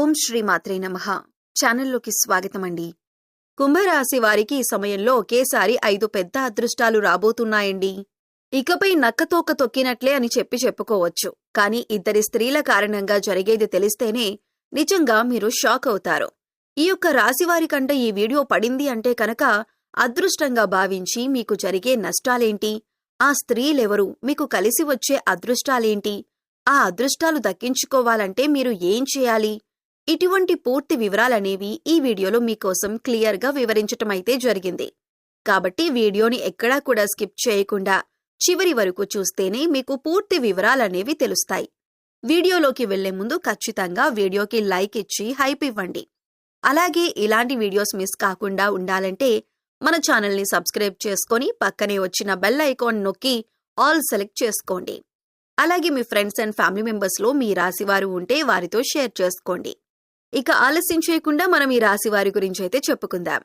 ఓం శ్రీ మాత్రే నమ. ఛానల్లోకి స్వాగతమండి. కుంభరాశి వారికి ఈ సమయంలో ఒకేసారి ఐదు పెద్ద అదృష్టాలు రాబోతున్నాయండి. ఇకపై నక్కతోక తొక్కినట్లే అని చెప్పి చెప్పుకోవచ్చు. కానీ ఇద్దరి స్త్రీల కారణంగా జరిగేది తెలిస్తేనే నిజంగా మీరు షాక్ అవుతారు. ఈ యొక్క రాశివారి కంటే ఈ వీడియో పడింది అంటే కనుక అదృష్టంగా భావించి మీకు జరిగే నష్టాలేంటి? ఆ స్త్రీలెవరు? మీకు కలిసి వచ్చే అదృష్టాలేంటి? ఆ అదృష్టాలు దక్కించుకోవాలంటే మీరు ఏం చేయాలి? ఇటువంటి పూర్తి వివరాలనేవి ఈ వీడియోలో మీకోసం క్లియర్గా వివరించటమైతే జరిగింది. కాబట్టి వీడియోని ఎక్కడా కూడా స్కిప్ చేయకుండా చివరి వరకు చూస్తేనే మీకు పూర్తి వివరాలనేవి తెలుస్తాయి. వీడియోలోకి వెళ్ళే ముందు ఖచ్చితంగా వీడియోకి లైక్ ఇచ్చి హైప్ ఇవ్వండి. అలాగే ఇలాంటి వీడియోస్ మిస్ కాకుండా ఉండాలంటే మన ఛానల్ని సబ్స్క్రైబ్ చేసుకొని పక్కనే వచ్చిన బెల్ ఐకాన్ నొక్కి ఆల్ సెలెక్ట్ చేసుకోండి. అలాగే మీ ఫ్రెండ్స్ అండ్ ఫ్యామిలీ మెంబర్స్లో మీ రాశివారు ఉంటే వారితో షేర్ చేసుకోండి. ఇక ఆలస్యం చేయకుండా మనం ఈ రాశి వారి గురించి అయితే చెప్పుకుందాం.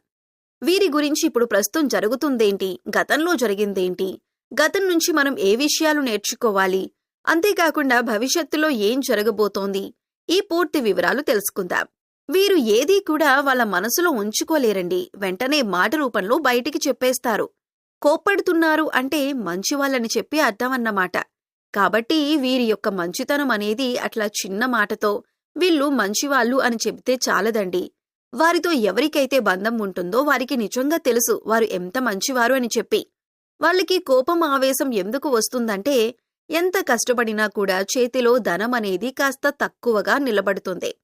వీరి గురించి ఇప్పుడు ప్రస్తుతం జరుగుతుందేంటి? గతంలో జరిగిందేంటి? గతం నుంచి మనం ఏ విషయాలు నేర్చుకోవాలి? అంతేకాకుండా భవిష్యత్తులో ఏం జరగబోతోంది? ఈ పూర్తి వివరాలు తెలుసుకుందాం. వీరు ఏదీ కూడా వాళ్ళ మనసులో ఉంచుకోలేరండి. వెంటనే మాట రూపంలో బయటికి చెప్పేస్తారు. కోప్పడుతున్నారు అంటే మంచివాళ్ళని చెప్పి అర్థమన్నమాట. కాబట్టి వీరి యొక్క మంచితనం అనేది అట్లా చిన్న మాటతో వీళ్ళు మంచివాళ్ళు అని చెబితే చాలదండి. వారితో ఎవరికైతే బంధం ఉంటుందో వారికి నిజంగా తెలుసు వారు ఎంత మంచివారు అని చెప్పి. వాళ్ళకి కోపం ఆవేశం ఎందుకు వస్తుందంటే ఎంత కష్టపడినా కూడా చేతిలో ధనం అనేది కాస్త తక్కువగా నిలబడుతుంది.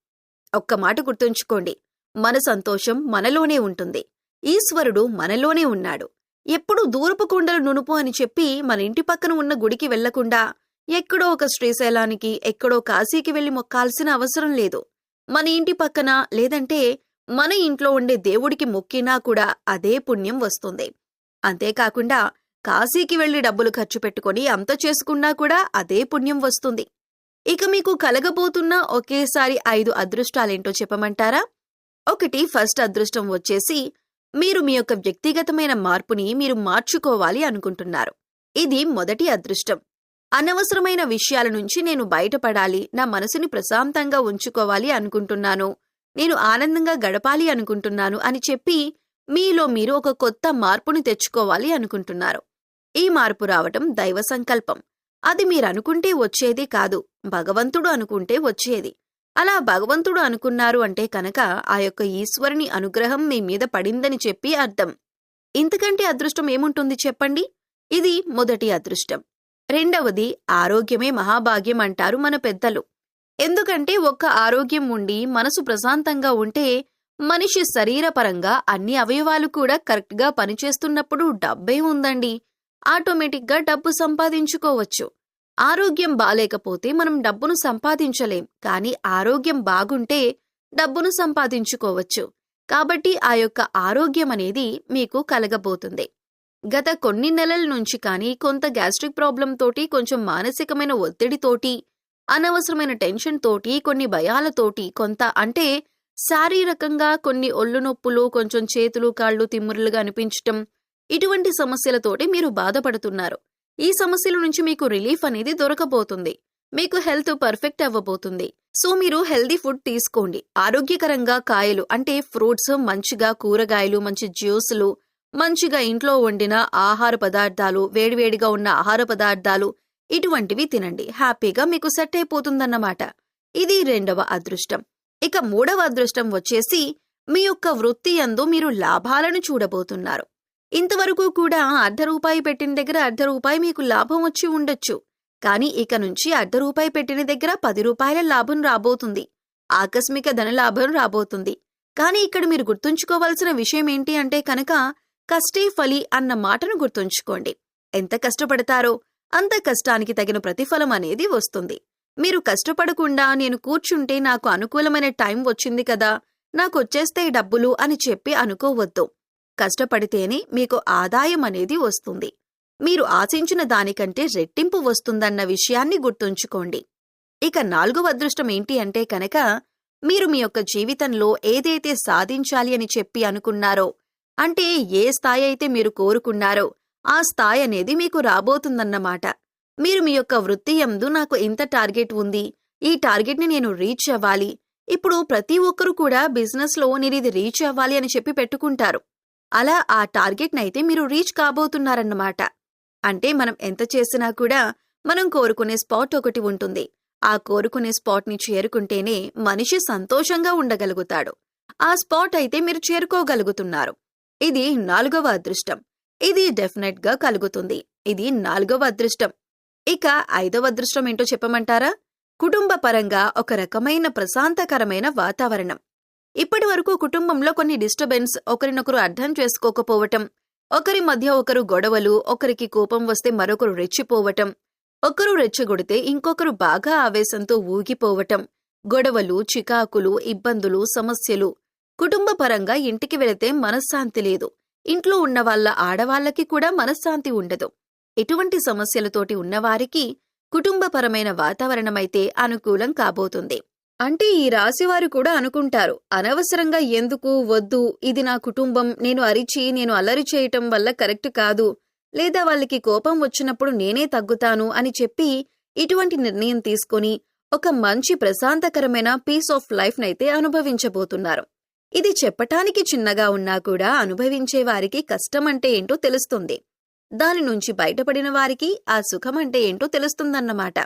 ఒక్క మాట గుర్తుంచుకోండి. మన సంతోషం మనలోనే ఉంటుంది. ఈశ్వరుడు మనలోనే ఉన్నాడు. ఎప్పుడు దూరపు కొండలు నునుపు అని చెప్పి మన ఇంటి పక్కన ఉన్న గుడికి వెళ్ళకుండా ఎక్కడో ఒక శ్రీశైలానికి ఎక్కడో కాశీకి వెళ్ళి మొక్కాల్సిన అవసరం లేదు. మన ఇంటి పక్కన లేదంటే మన ఇంట్లో ఉండే దేవుడికి మొక్కినా కూడా అదే పుణ్యం వస్తుంది. అంతేకాకుండా కాశీకి వెళ్ళి డబ్బులు ఖర్చు పెట్టుకొని అంత చేసుకున్నా కూడా అదే పుణ్యం వస్తుంది. ఇక మీకు కలగబోతున్న ఒకేసారి ఐదు అదృష్టాలేంటో చెప్పమంటారా? ఒకటి ఫస్ట్ అదృష్టం వచ్చేసి మీరు మీ యొక్క వ్యక్తిగతమైన మార్పుని మీరు మార్చుకోవాలి అనుకుంటున్నారు. ఇది మొదటి అదృష్టం. అనవసరమైన విషయాల నుంచి నేను బయటపడాలి నా మనసుని ప్రశాంతంగా ఉంచుకోవాలి అనుకుంటున్నాను. నేను ఆనందంగా గడపాలి అనుకుంటున్నాను అని చెప్పి మీలో మీరు ఒక కొత్త మార్పుని తెచ్చుకోవాలి అనుకుంటున్నారు. ఈ మార్పు రావటం దైవ సంకల్పం. అది మీరనుకుంటే వచ్చేది కాదు భగవంతుడు అనుకుంటే వచ్చేది. అలా భగవంతుడు అనుకున్నారు అంటే కనుక ఆ యొక్క ఈశ్వరుని అనుగ్రహం మీ మీద పడిందని చెప్పి అర్థం. ఇంతకంటే అదృష్టం ఏముంటుంది చెప్పండి? ఇది మొదటి అదృష్టం. రెండవది ఆరోగ్యమే మహాభాగ్యం అంటారు మన పెద్దలు. ఎందుకంటే ఒక్క ఆరోగ్యం ఉండి మనసు ప్రశాంతంగా ఉంటే మనిషి శరీరపరంగా అన్ని అవయవాలు కూడా కరెక్ట్గా పనిచేస్తున్నప్పుడు డబ్బే ఉందండి. ఆటోమేటిక్గా డబ్బు సంపాదించుకోవచ్చు. ఆరోగ్యం బాలేకపోతే మనం డబ్బును సంపాదించలేం. కానీ ఆరోగ్యం బాగుంటే డబ్బును సంపాదించుకోవచ్చు. కాబట్టి ఆ యొక్క ఆరోగ్యం అనేది మీకు కలగబోతుంది. గత కొన్ని నెలల నుంచి కానీ కొంత గ్యాస్ట్రిక్ ప్రాబ్లం తోటి కొంచెం మానసికమైన ఒత్తిడితోటి అనవసరమైన టెన్షన్ తోటి కొన్ని భయాలతోటి కొంత అంటే శారీరకంగా కొన్ని ఒళ్ళు నొప్పులు కొంచెం చేతులు కాళ్ళు తిమ్మురులుగా అనిపించటం ఇటువంటి సమస్యలతోటి మీరు బాధపడుతున్నారు. ఈ సమస్యల నుంచి మీకు రిలీఫ్ అనేది దొరకబోతుంది. మీకు హెల్త్ పర్ఫెక్ట్ అవ్వబోతుంది. సో మీరు హెల్దీ ఫుడ్ తీసుకోండి. ఆరోగ్యకరంగా కాయలు అంటే ఫ్రూట్స్ మంచిగా కూరగాయలు మంచి జ్యూసులు మంచిగా ఇంట్లో వండిన ఆహార పదార్థాలు వేడివేడిగా ఉన్న ఆహార పదార్థాలు ఇటువంటివి తినండి. హ్యాపీగా మీకు సెట్ అయిపోతుందన్నమాట. ఇది రెండవ అదృష్టం. ఇక మూడవ అదృష్టం వచ్చేసి మీ యొక్క వృత్తి యందు మీరు లాభాలను చూడబోతున్నారు. ఇంతవరకు కూడా అర్ధ రూపాయి పెట్టిన దగ్గర అర్ధ రూపాయి మీకు లాభం వచ్చి ఉండొచ్చు. కానీ ఇక నుంచి అర్ధ రూపాయి పెట్టిన దగ్గర పది రూపాయల లాభం రాబోతుంది. ఆకస్మిక ధనలాభం రాబోతుంది. కానీ ఇక్కడ మీరు గుర్తుంచుకోవాల్సిన విషయం ఏంటి అంటే కనుక కష్టే ఫలి అన్న మాటను గుర్తుంచుకోండి. ఎంత కష్టపడతారో అంత కష్టానికి తగిన ప్రతిఫలం అనేది వస్తుంది. మీరు కష్టపడకుండా నేను కూర్చుంటే నాకు అనుకూలమైన టైం వచ్చింది కదా నాకు వచ్చేస్తే డబ్బులు అని చెప్పి అనుకోవద్దు. కష్టపడితేనే మీకు ఆదాయం అనేది వస్తుంది. మీరు ఆశించిన దానికంటే రెట్టింపు వస్తుందన్న విషయాన్ని గుర్తుంచుకోండి. ఇక నాలుగవ అదృష్టం ఏంటి అంటే కనుక మీరు మీ యొక్క జీవితంలో ఏదైతే సాధించాలి అని చెప్పి అనుకున్నారో అంటే ఏ స్థాయి అయితే మీరు కోరుకున్నారో ఆ స్థాయి అనేది మీకు రాబోతుందన్నమాట. మీరు మీ యొక్క వృత్తి యందు నాకు ఇంత టార్గెట్ ఉంది ఈ టార్గెట్ని నేను రీచ్ అవ్వాలి. ఇప్పుడు ప్రతి ఒక్కరు కూడా బిజినెస్లో నేను ఇది రీచ్ అవ్వాలి అని చెప్పి పెట్టుకుంటారు. అలా ఆ టార్గెట్నైతే మీరు రీచ్ కాబోతున్నారన్నమాట. అంటే మనం ఎంత చేసినా కూడా మనం కోరుకునే స్పాట్ ఒకటి ఉంటుంది. ఆ కోరుకునే స్పాట్ని చేరుకుంటేనే మనిషి సంతోషంగా ఉండగలుగుతాడు. ఆ స్పాట్ అయితే మీరు చేరుకోగలుగుతున్నారు. ఇది నాలుగవ అదృష్టం. ఇది డెఫినెట్గా కలుగుతుంది. ఇది నాలుగవ అదృష్టం. ఇక ఐదవ అదృష్టం ఏంటో చెప్పమంటారా? కుటుంబ పరంగా ఒక రకమైన ప్రశాంతకరమైన వాతావరణం. ఇప్పటి వరకు కుటుంబంలో కొన్ని డిస్టర్బెన్స్ ఒకరినొకరు అర్థం చేసుకోకపోవటం ఒకరి మధ్య ఒకరు గొడవలు ఒకరికి కోపం వస్తే మరొకరు రెచ్చిపోవటం ఒకరు రెచ్చగొడితే ఇంకొకరు బాగా ఆవేశంతో ఊగిపోవటం గొడవలు చికాకులు ఇబ్బందులు సమస్యలు కుటుంబ పరంగా ఇంటికి వెళితే మనశ్శాంతి లేదు. ఇంట్లో ఉన్న వాళ్ళ ఆడవాళ్ళకి కూడా మనశ్శాంతి ఉండదు. ఇటువంటి సమస్యలతోటి ఉన్నవారికి కుటుంబపరమైన వాతావరణమైతే అనుకూలం కాబోతుంది. అంటే ఈ రాశివారు కూడా అనుకుంటారు అనవసరంగా ఎందుకు వద్దు ఇది నా కుటుంబం నేను అరిచి నేను అల్లరి చేయటం వల్ల కరెక్ట్ కాదు లేదా వాళ్ళకి కోపం వచ్చినప్పుడు నేనే తగ్గుతాను అని చెప్పి ఇటువంటి నిర్ణయం తీసుకొని ఒక మంచి ప్రశాంతకరమైన పీస్ ఆఫ్ లైఫ్ నైతే అనుభవించబోతున్నారు. ఇది చెప్పటానికి చిన్నగా ఉన్నా కూడా అనుభవించే వారికి కష్టమంటే ఏంటో తెలుస్తుంది. దాని నుంచి బయటపడిన వారికి ఆ సుఖమంటే ఏంటో తెలుస్తుందన్నమాట.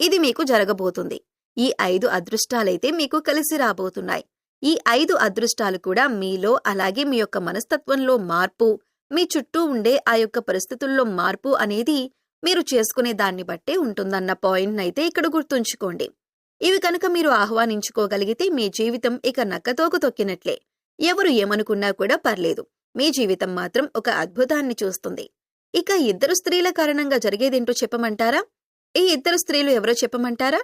ఇది మీకు జరగబోతుంది. ఈ ఐదు అదృష్టాలైతే మీకు కలిసి రాబోతున్నాయి. ఈ ఐదు అదృష్టాలు కూడా మీలో అలాగే మీ యొక్క మనస్తత్వంలో మార్పు మీ చుట్టూ ఉండే ఆ యొక్క పరిస్థితుల్లో మార్పు అనేది మీరు చేసుకునే దాన్ని బట్టే ఉంటుందన్న పాయింట్ అయితే ఇక్కడ గుర్తుంచుకోండి. ఇవి కనుక మీరు ఆహ్వానించుకోగలిగితే మీ జీవితం ఇక నక్కతోకు తొక్కినట్లే. ఎవరు ఏమనుకున్నా కూడా పర్లేదు. మీ జీవితం మాత్రం ఒక అద్భుతాన్ని చూస్తుంది. ఇక ఇద్దరు స్త్రీల కారణంగా జరిగేదేంటో చెప్పమంటారా? ఈ ఇద్దరు స్త్రీలు ఎవరో చెప్పమంటారా?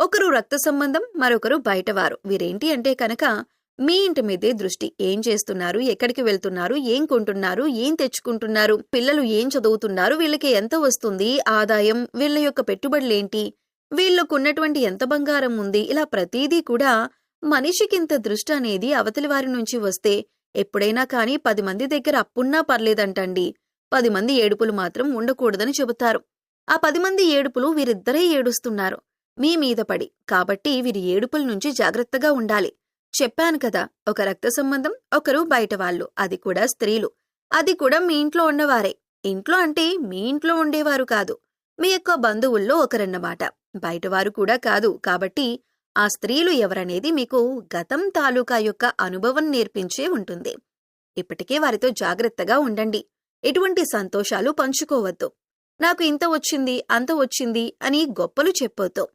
ఒకరు రక్త సంబంధం మరొకరు బయటవారు. వీరేంటి అంటే కనుక మీ ఇంటి మీదే దృష్టి. ఏం చేస్తున్నారు? ఎక్కడికి వెళ్తున్నారు? ఏం కొంటున్నారు? ఏం తెచ్చుకుంటున్నారు? పిల్లలు ఏం చదువుతున్నారు? వీళ్ళకి ఎంత వస్తుంది? ఆదాయం వీళ్ళ యొక్క పెట్టుబడులేంటి వీళ్ళకున్నటువంటి ఎంత బంగారం ఉంది? ఇలా ప్రతీదీ కూడా మనిషికింత దృష్టి అనేది అవతలి వారి నుంచి వస్తే ఎప్పుడైనా కానీ పది మంది దగ్గర అప్పున్నా పర్లేదంటండి. పది మంది ఏడుపులు మాత్రం ఉండకూడదని చెబుతారు. ఆ పది మంది ఏడుపులు వీరిద్దరే ఏడుస్తున్నారు. మీ మీద పడి. కాబట్టి వీరి ఏడుపుల నుంచి జాగ్రత్తగా ఉండాలి. చెప్పాను కదా ఒక రక్త సంబంధం ఒకరు బయట వాళ్ళు. అది కూడా స్త్రీలు. అది కూడా మీ ఇంట్లో ఉన్నవారే. ఇంట్లో అంటే మీ ఇంట్లో ఉండేవారు కాదు. మీ యొక్క బంధువుల్లో ఒకరన్నమాట. బయటవారు కూడా కాదు. కాబట్టి ఆ స్త్రీలు ఎవరనేది మీకు గతం తాలూకా యొక్క అనుభవం నేర్పించే ఉంటుంది. ఇప్పటికే వారితో జాగ్రత్తగా ఉండండి. ఎటువంటి సంతోషాలు పంచుకోవద్దు. నాకు ఇంత వచ్చింది అంత వచ్చింది అని గొప్పలు చెప్పొద్దు.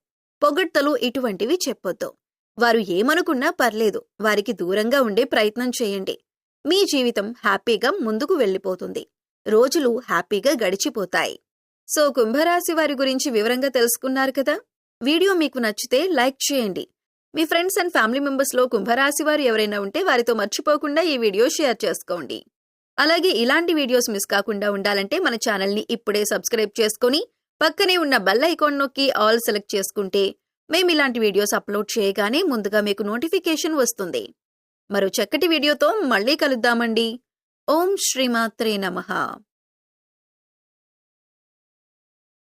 పొగడ్తలు ఇటువంటివి చెప్పొద్దు. వారు ఏమనుకున్నా పర్లేదు. వారికి దూరంగా ఉండే ప్రయత్నం చేయండి. మీ జీవితం హ్యాపీగా ముందుకు వెళ్ళిపోతుంది. రోజులు హ్యాపీగా గడిచిపోతాయి. సో కుంభరాశి వారి గురించి వివరంగా తెలుసుకున్నారు కదా? వీడియో మీకు నచ్చితే లైక్ చేయండి. మీ ఫ్రెండ్స్ అండ్ ఫ్యామిలీ మెంబర్స్లో కుంభరాశి వారు ఎవరైనా ఉంటే వారితో మర్చిపోకుండా ఈ వీడియో షేర్ చేసుకోండి. అలాగే ఇలాంటి వీడియోస్ మిస్ కాకుండా ఉండాలంటే మన ఛానల్ని ఇప్పుడే సబ్స్క్రైబ్ చేసుకుని పక్కనే ఉన్న బెల్ ఐకాన్ నొక్కి ఆల్ సెలెక్ట్ చేసుకుంటే మేము ఇలాంటి వీడియోస్ అప్లోడ్ చేయగానే ముందుగా మీకు నోటిఫికేషన్ వస్తుంది. మరో చక్కటి వీడియోతో మళ్ళీ కలుద్దామండి. ఓం శ్రీమాత్రే నమః.